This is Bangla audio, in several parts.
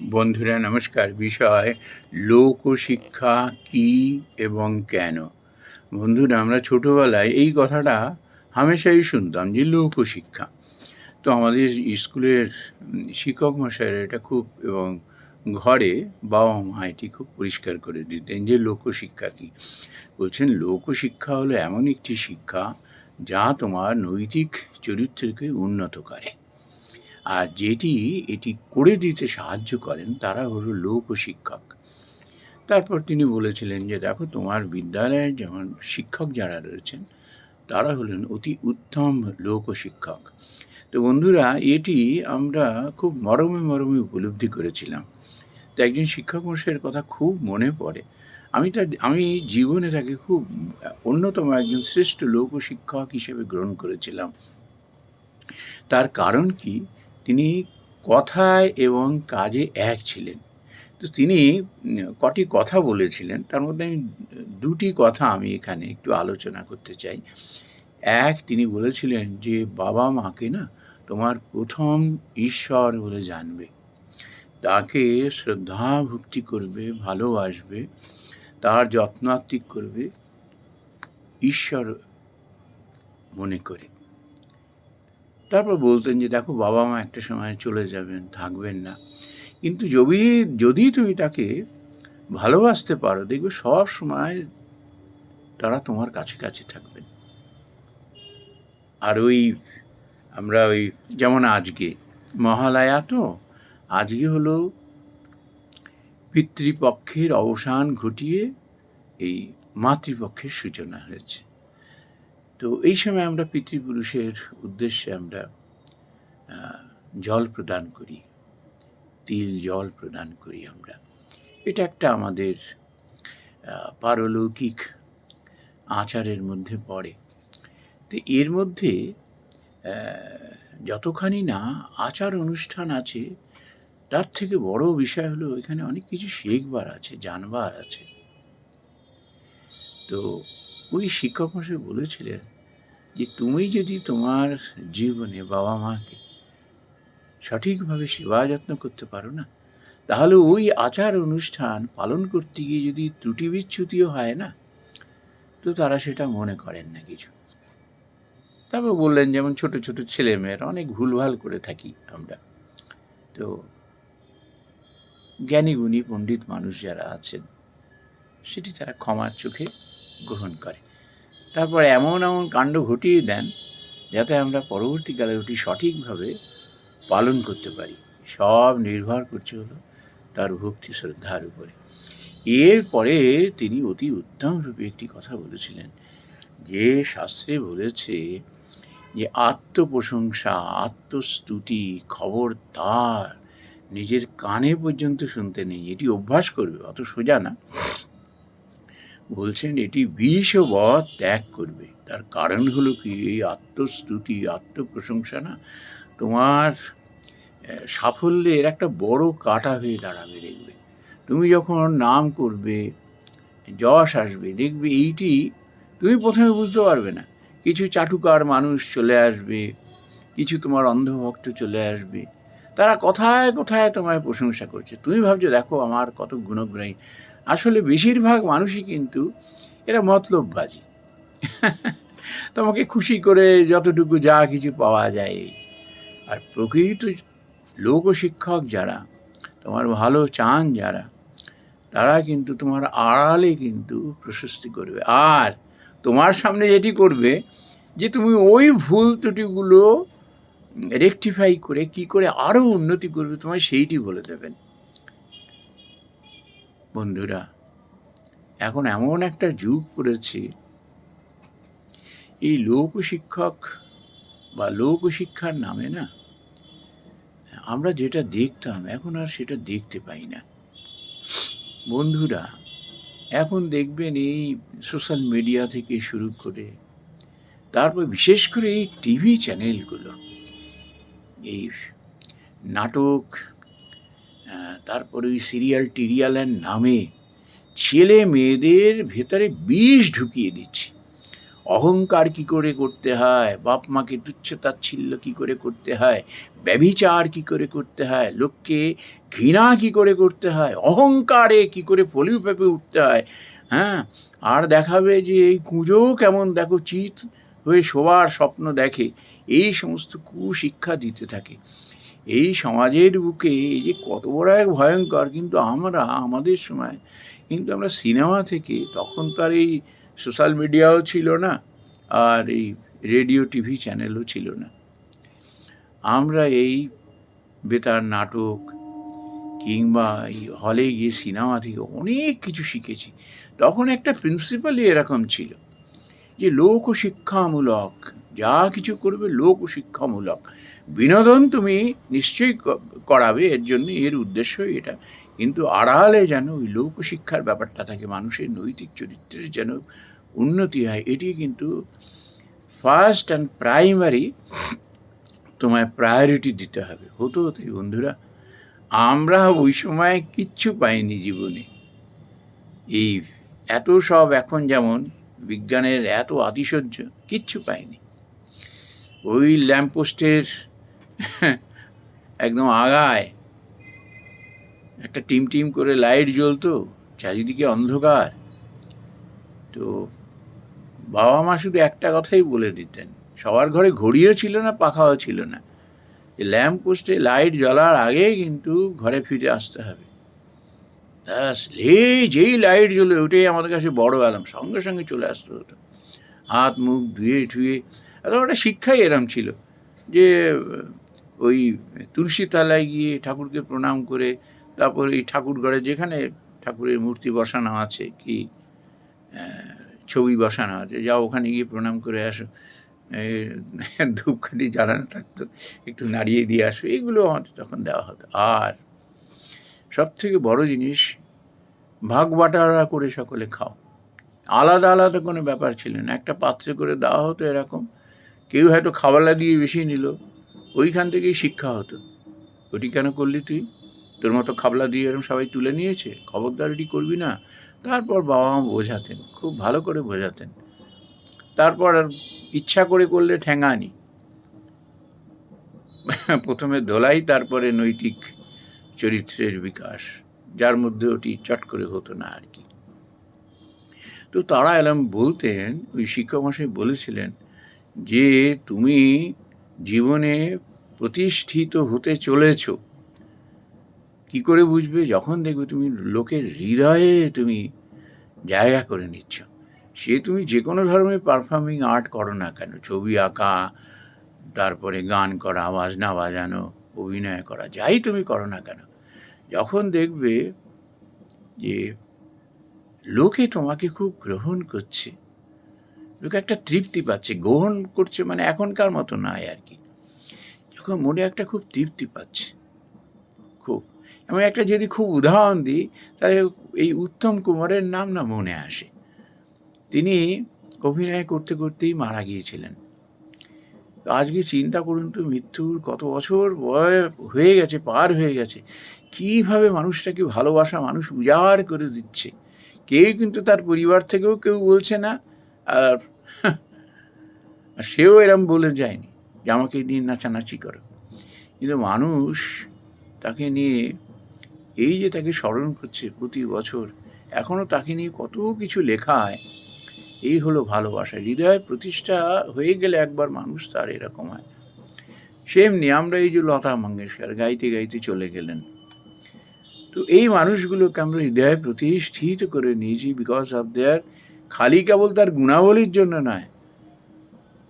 বন্ধুরা, নমস্কার। বিষয় লোকশিক্ষা কি এবং কেন? বন্ধুরা, আমরা ছোটোবেলায় এই কথাটা হামেশাই শুনতাম যে লোকশিক্ষা তো আমাদের স্কুলের শিক্ষক মশাইরা এটা খুব এবং ঘরে বাবা মা এটি খুব পরিষ্কার করে দিতেন যে লোকশিক্ষা কী। বলছেন লোকশিক্ষা হলো এমন একটি শিক্ষা যা তোমার নৈতিক চরিত্রকে উন্নত করে। আর যেটি এটি করে দিতে সাহায্য করেন তারা হলো লোক শিক্ষক। তারপর তিনি বলেছিলেন যে, দেখো, তোমার বিদ্যালয়ে যেমন শিক্ষক যারা রয়েছেন, তারা হলেন অতি উত্তম লোক শিক্ষক। তো বন্ধুরা, এটি আমরা খুব মরমে মরমে উপলব্ধি করেছিলাম। তো একজন শিক্ষক মশাইয়ের কথা খুব মনে পড়ে। আমি তার, আমি জীবনে তাকে খুব অন্যতম একজন শ্রেষ্ঠ লোক শিক্ষক হিসেবে গ্রহণ করেছিলাম। তার কারণ কি? তিনি কথায় এবং কাজে এক ছিলেন। তো তিনি কটি কথা বলেছিলেন, তার মধ্যে আমি দুটি কথা আমি এখানে একটু আলোচনা করতে চাই। এক, তিনি বলেছিলেন যে, বাবা মাকে না তোমার প্রথম ঈশ্বর বলে জানবে। তাকে শ্রদ্ধা ভক্তি করবে, ভালোবাসবে, তার যত্নাত্তিক করবে, ঈশ্বর মনে করে। তারপর বলতেন যে, দেখো বাবা মা একটা সময় চলে যাবেন, থাকবেন না। কিন্তু যদি যদি তুমি তাকে ভালোবাসতে পারো, দেখবে সব সময় তারা তোমার কাছে কাছে থাকবেন আর ওই, আমরা ওই যেমন আজকে, মহালয়া তো, আজকে হলো পিতৃপক্ষের অবসান ঘটিয়ে এই মাতৃপক্ষের সূচনা হয়েছে। তো এই সময় আমরা পিতৃপুরুষের উদ্দেশ্যে আমরা জল প্রদান করি, তিল জল প্রদান করি আমরা। এটা একটা আমাদের পারলৌকিক আচারের মধ্যে পড়ে। তো এর মধ্যে যতখানি না আচার অনুষ্ঠান আছে, তার থেকে বড় বিষয় হলো এখানে অনেক কিছু শেখবার আছে, জানবার আছে। তো ওই শিক্ষক মশাই বলেছিলেন যে তুমি যদি তোমার জীবনে বাবা মাকে সঠিকভাবে সেবা যত্ন করতে পারো না, তাহলে ওই আচার অনুষ্ঠান পালন করতে গিয়ে যদি ত্রুটি বিচ্যুতিও হয় না, তো তারা সেটা মনে করেন না কিছু। তারপর বললেন যেমন ছোট ছোট ছেলেমেয়েরা, অনেক ভুলভাল করে থাকি আমরা। তো জ্ঞানীগুণী পণ্ডিত মানুষ যারা আছেন, সেটি তারা ক্ষমার চোখে গ্রহণ করে। তারপর এমন এমন কাণ্ড ঘটিয়ে দেন যাতে আমরা পরবর্তীকালে ওটি সঠিকভাবে পালন করতে পারি। সব নির্ভর করছে হলো তার ভক্তি শ্রদ্ধার উপরে। এরপরে তিনি অতি উত্তম রূপে একটি কথা বলেছিলেন যে শাস্ত্রে বলেছে যে আত্মপ্রশংসা, আত্মস্তুতি খবরদার নিজের কানে পর্যন্ত শুনতে নেই। এটি অভ্যাস করবে, অত সোজা না। বলছেন, এটি বিষ ও ত্যাগ করবে। তার কারণ হলো কি? এই আত্মস্তুতি, আত্মপ্রশংসা না? তোমার সাফল্যের একটা বড় কাটা হয়ে দাঁড়াবে, দেখবে। তুমি যখন নাম করবে, যশ আসবে, দেখবে এইটি তুমি প্রথমে বুঝতে পারবে না। কিছু চাটুকার মানুষ চলে আসবে, কিছু তোমার অন্ধভক্ত চলে আসবে তারা কথায়, কোথায় তোমায় প্রশংসা করছে? তুমি ভাবছ, দেখো আমার কত গুণগ্রাহী। আসলে বেশিরভাগ মানুষই কিন্তু এরা মতলববাজি। তোমাকে খুশি করে যতটুকু যা কিছু পাওয়া যায়। আর প্রকৃত লোকশিক্ষক যারা, তোমার ভালো চান যারা, তারা কিন্তু তোমার আড়ালে কিন্তু প্রশস্তি করবে। আর তোমার সামনে যেটি করবে, যে তুমি ওই ভুল ত্রুটিগুলো রেকটিফাই করে কি করে আরও উন্নতি করবে তোমায় সেইটি বলে দেবেন। বন্ধুরা, এখন এমন একটা যুগ পড়েছে, এই লোকশিক্ষক বা লোকশিক্ষার নামে না, আমরা যেটা দেখতাম, এখন আর সেটা দেখতে পাই না। বন্ধুরা, এখন দেখবেন এই সোশ্যাল মিডিয়া থেকে শুরু করে, তারপর বিশেষ করে এই টিভি চ্যানেলগুলো এই নাটক তারপরে ওই সিরিয়াল টিরিয়ালের নামে ছেলে মেয়েদের ভেতরে বিষ ঢুকিয়ে দিচ্ছে। অহংকার কি করে করতে হয়? বাপ মাকে তুচ্ছ তাচ্ছিল্য কি করে করতে হয়? ব্যভিচার কি করে করতে হয়? লোককে ঘৃণা কি করে করতে হয়? অহংকারে কি করে ফলিউ পেপে উঠতে হয়? হ্যাঁ আর দেখাবে যে এই কুঁজো কেমন দেখো চিত। হয়ে শোবার স্বপ্ন দেখে এই সমস্ত কুশিক্ষা দিতে থাকে। এই সমাজের বুকে এই যে কত বড় এক ভয়ঙ্কর, কিন্তু আমরা আমাদের সময়, কিন্তু আমরা সিনেমা থেকে, তখন তো আর এই সোশ্যাল মিডিয়াও ছিল না, আর এই রেডিও, টিভি চ্যানেলও ছিল না। আমরা এই বেতার নাটক কিংবা এই হলে গিয়ে সিনেমা থেকে অনেক কিছু শিখেছি। তখন একটা প্রিন্সিপালই এরকম ছিল। যে লোক শিক্ষামূলক যা কিছু করবে লোক শিক্ষামূলক বিনোদন তুমি নিশ্চয়ই করাবে, এর জন্য এর উদ্দেশ্য এটা। কিন্তু আড়ালে যেন ওই লোকশিক্ষার ব্যাপারটা থাকে, মানুষের নৈতিক চরিত্রের যেন উন্নতি হয়, এটি কিন্তু ফার্স্ট অ্যান্ড প্রাইমারি তোমায় প্রায়োরিটি দিতে হবে। হতো তাই বন্ধুরা, আমরা ওই সময় কিচ্ছু পাইনি জীবনে। এই এত সব এখন যেমন বিজ্ঞানের এত আতিশয্য, কিচ্ছু পাইনি। ওই ল্যাম্পপোস্টের একদম আগায় একটা টিম টিম করে লাইট জ্বলতো, চারিদিকে অন্ধকার। তো বাবা মা শুধু একটা কথাই বলে দিতেন, সবার ঘরে ঘড়িও ছিল না, পাখাও ছিল না। ল্যাম্প পোস্টে লাইট জ্বলার আগেই কিন্তু ঘরে ফিরে আসতে হবে। ব্যাস এই যেই লাইট জ্বলে ওটাই আমাদের কাছে বড় আলাম সঙ্গে সঙ্গে চলে আসতে হতো হাত, মুখ ধুয়ে ঠুয়ে একদম একটা শিক্ষাই এরম ছিল যে, ওই তুলসী তলায় গিয়ে ঠাকুরকে প্রণাম করে, তারপর এই ঠাকুর ঘরে যেখানে ঠাকুরের মূর্তি বসানো আছে, কি ছবি বসানো আছে যা ওখানে গিয়ে প্রণাম করে আসো। ধূপকাঠি জ্বালানো থাকতো, একটু নাড়িয়ে দিয়ে আসো, এগুলো আমাদের তখন দেওয়া হতো। আর সব থেকে বড় জিনিস, ভাগ বাটারা করে সকলে খাও। আলাদা আলাদা কোনো ব্যাপার ছিল না। একটা পাত্রে করে দেওয়া হতো এরকম। কেউ হয়তো খাওয়ালা দিয়ে বেশি নিল। ওইখান থেকেই শিক্ষা হতো। ওটি কেন করলি তুই? তোর মতো খাবলা দিয়ে এরকম সবাই তুলে নিয়েছে? খবরদার এটি করবি না? তারপর বাবা মা বোঝাতেন, খুব ভালো করে বোঝাতেন। তারপর আর ইচ্ছা করে করলে ঠেঙানি। প্রথমে ধোলাই তারপরে নৈতিক চরিত্রের বিকাশ, যার মধ্যে ওটি চট করে হতো না আর কি। তো তারা এলাম বলতেন, ওই শিক্ষকমশাই বলেছিলেন যে, তুমি জীবনে প্রতিষ্ঠিত হতে চলেছ। কি করে বুঝবে? যখন দেখবে তুমি লোকের হৃদয়ে তুমি জায়গা করে নিচ্ছ। সে তুমি যে কোনো ধরনের পারফর্মিং আর্ট করো না কেন? ছবি আঁকা, তারপরে গান করা, বাজনা বাজানো অভিনয় করা, যাই তুমি করো না কেন, যখন দেখবে যে লোকে তোমাকে খুব গ্রহণ করছে, লোকে একটা তৃপ্তি পাচ্ছে, গ্রহণ করছে মানে এখনকার মতো নয় আর কি, যখন মনে একটা খুব তৃপ্তি পাচ্ছে, খুব, এমন একটা যদি খুব উদাহরণ দিই, তাহলে এই উত্তম কুমারের নাম না মনে আসে, তিনি অভিনয় করতে করতেই মারা গিয়েছিলেন আজকে চিন্তা করুন তো, মৃত্যুর কত বছর বয় হয়ে গেছে, পার হয়ে গেছে। কীভাবে মানুষটাকে ভালোবাসা, মানুষ উজাড় করে দিচ্ছে? কেউ কিন্তু তার পরিবার থেকেও কেউ বলছে না। আর সেও এরম বলে যায়নি যে, আমাকে নিয়ে নাচানাচি করো। কিন্তু মানুষ তাকে নিয়ে, এই যে তাকে স্মরণ করছে প্রতি বছর এখনও তাকে নিয়ে কত কিছু লেখা হয়। এই হলো ভালোবাসা। হৃদয় প্রতিষ্ঠা হয়ে গেলে একবার মানুষ তার এরকম হয়। সেমনি আমরা এই যে লতা মঙ্গেশকর গাইতে গাইতে চলে গেলেন। তো এই মানুষগুলোকে আমরা হৃদয়ে প্রতিষ্ঠিত করে নিয়েছি বিকজ অফ দেয়ার খালি কেবল তার গুণাবলীর জন্য নয়,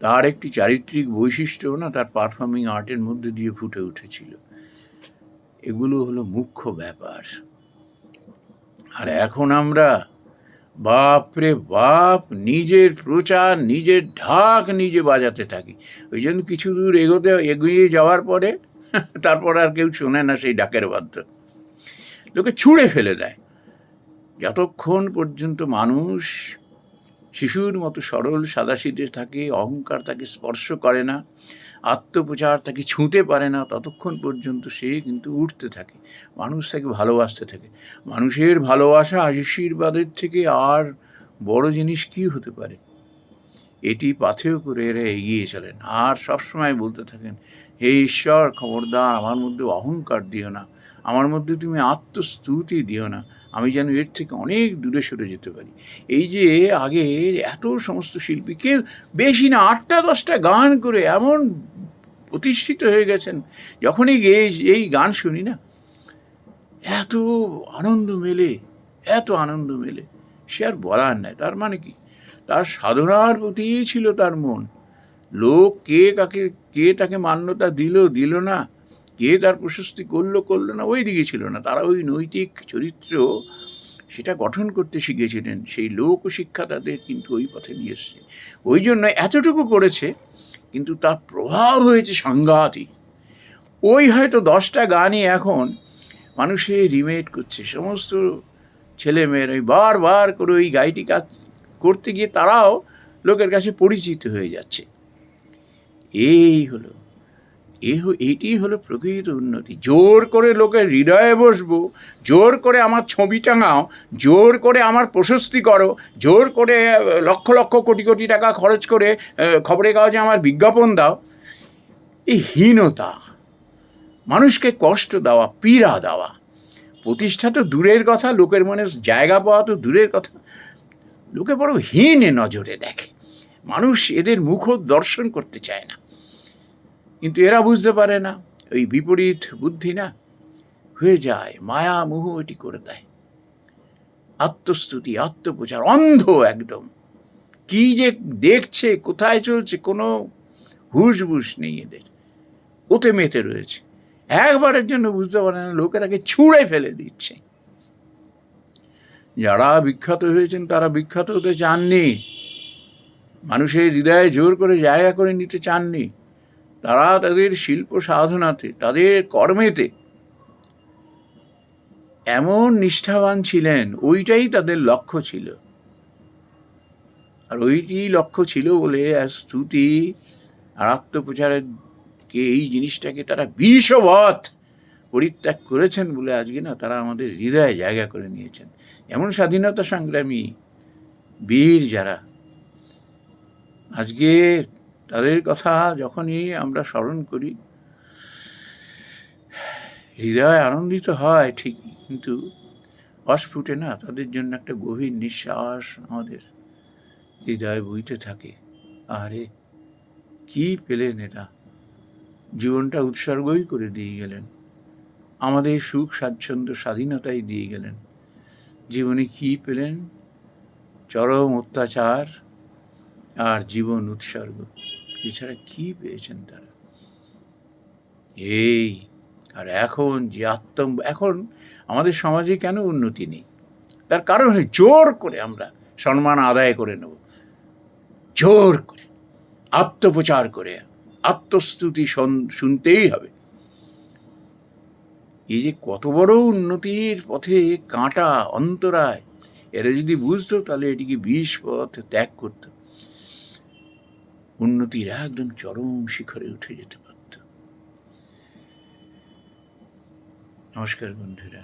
তার একটি চারিত্রিক বৈশিষ্ট্য না, তার পারফর্মিং আর্টের মধ্যে দিয়ে ফুটে উঠেছিল। এগুলো হলো মুখ্য ব্যাপার। আর এখন আমরা বাপরে বাপ, নিজের প্রচার, নিজের ঢাক নিজে বাজাতে থাকি। ওই জন্য কিছু দূর এগোতে, এগিয়ে যাওয়ার পরে, তারপর আর কেউ শোনে না সেই ডাকের বাদ্য। লোকে ছুঁড়ে ফেলে দেয়। যতক্ষণ পর্যন্ত মানুষ শিশুর মতো সরল, সাদাসিধে থাকে, অহংকার তাকে স্পর্শ করে না আত্মপ্রচার তাকে ছুঁতে পারে না, ততক্ষণ পর্যন্ত সে কিন্তু উঠতে থাকে, মানুষ তাকে ভালোবাসতে থাকে। মানুষের ভালোবাসা আশীর্বাদের থেকে আর বড় জিনিস কি হতে পারে? এটি পাথেয় করে এরা এগিয়ে চলেন। আর সবসময় বলতে থাকেন, হে ঈশ্বর, খবরদার, আমার মধ্যে অহংকার দিও না, আমার মধ্যে তুমি আত্মস্তুতি দিও না, আমি যেন এর থেকে অনেক দূরে সরে যেতে পারি। এই যে আগে এত সমস্ত শিল্পী, কেউ বেশি না, আটটা দশটা গান করে এমন প্রতিষ্ঠিত হয়ে গেছেন। যখনই গিয়ে এই গান শুনি না, এত আনন্দ মেলে, এত আনন্দ মেলে। সে আর বলার নাই, তার মানে কি? তার সাধনার প্রতিই ছিল তার মন। লোক কে কাকে, কে তাকে মান্যতা দিল দিল না, কে তার প্রশস্তি করল করল না, ওই দিকে ছিল না। তারা ওই নৈতিক চরিত্র সেটা গঠন করতে শিখেছিলেন। সেই লোক শিক্ষা তাদের কিন্তু ওই পথে নিয়ে এসছে। ওই জন্য এতটুকু করেছে কিন্তু তার প্রভাব হয়েছে সাংঘাতিক। ওই হয়তো দশটা গানই এখন মানুষে রিমেট করছে। সমস্ত ছেলে মেয়ের ওই বারবার করে ওই গাইটি কাজ করতে গিয়ে তারাও লোকের কাছে পরিচিত হয়ে যাচ্ছে। এই হলো এ এইটি হলো প্রকৃত উন্নতি। জোর করে লোকের হৃদয়ে বসবো, জোর করে আমার ছবি টাঙাও, জোর করে আমার প্রশস্তি করো, জোর করে লক্ষ লক্ষ কোটি কোটি টাকা খরচ করে খবরের কাগজে আমার বিজ্ঞাপন দাও। এই হীনতা, মানুষকে কষ্ট দেওয়া, পীড়া দেওয়া, প্রতিষ্ঠা তো দূরের কথা, লোকের মনে জায়গা পাওয়া তো দূরের কথা। লোকে বড় হীনে নজরে দেখে। মানুষ এদের মুখ দর্শন করতে চায় না। কিন্তু এরা বুঝতে পারে না ওই বিপরীত বুদ্ধি না, হয়ে যায়, মায়া মোহ এটি করে দেয়। আত্মস্তুতি, আত্মপ্রচার, অন্ধ একদম। কি যে দেখছে, কোথায় চলছে, কোনো হুশ বুস নেই এদের। ওতে মেতে রয়েছে। একবারের জন্য বুঝতে পারে না, লোকে তাকে ছুঁড়ে ফেলে দিচ্ছে। যারা বিখ্যাত হয়েছেন, তারা বিখ্যাত হতে চাননি। মানুষের হৃদয়ে জোর করে জায়গা করে নিতে চাননি। তারা তাদের শিল্প সাধনাতে, তাদের কর্মেতে এমন নিষ্ঠাবান ছিলেন, ওইটাই তাদের লক্ষ্য ছিল। আর ওইটি লক্ষ্য ছিল বলে স্তুতি আর আত্মপ্রচারের কে এই জিনিসটাকে তারা বিশ্ববৎ পরিত্যাগ করেছেন বলে আজকে না তারা আমাদের হৃদয়ে জায়গা করে নিয়েছেন। এমন স্বাধীনতা সংগ্রামী বীর যারা, আজকে তাদের কথা যখনই আমরা স্মরণ করি, হৃদয় আনন্দিত হয় ঠিকই, কিন্তু অস্ফুটে না, তাদের জন্য একটা গভীর নিঃশ্বাস আমাদের হৃদয় বইতে থাকে। আরে কি পেলেন এটা জীবনটা উৎসর্গই করে দিয়ে গেলেন। আমাদের সুখ, স্বাচ্ছন্দ্য, স্বাধীনতাই দিয়ে গেলেন। জীবনে কি পেলেন? চরম অত্যাচার আর জীবন উৎসর্গ। এছাড়া কি পেয়েছেন তারা? এই, আর এখন যে আত্ম, এখন আমাদের সমাজে কেন উন্নতি নেই? তার কারণ হলো জোর করে আমরা সম্মান আদায় করে নেব। জোর করে, আত্মপ্রচার করে, আত্মস্তুতি শোন- শুনতেই হবে। এই যে কত বড় উন্নতির পথে কাঁটা অন্তরায়, এরা যদি বুঝতো তাহলে এটিকে বিষ পথ ত্যাগ করত। উন্নতির একদম চরম শিখরে উঠে যেতে পারত। নমস্কার বন্ধুরা।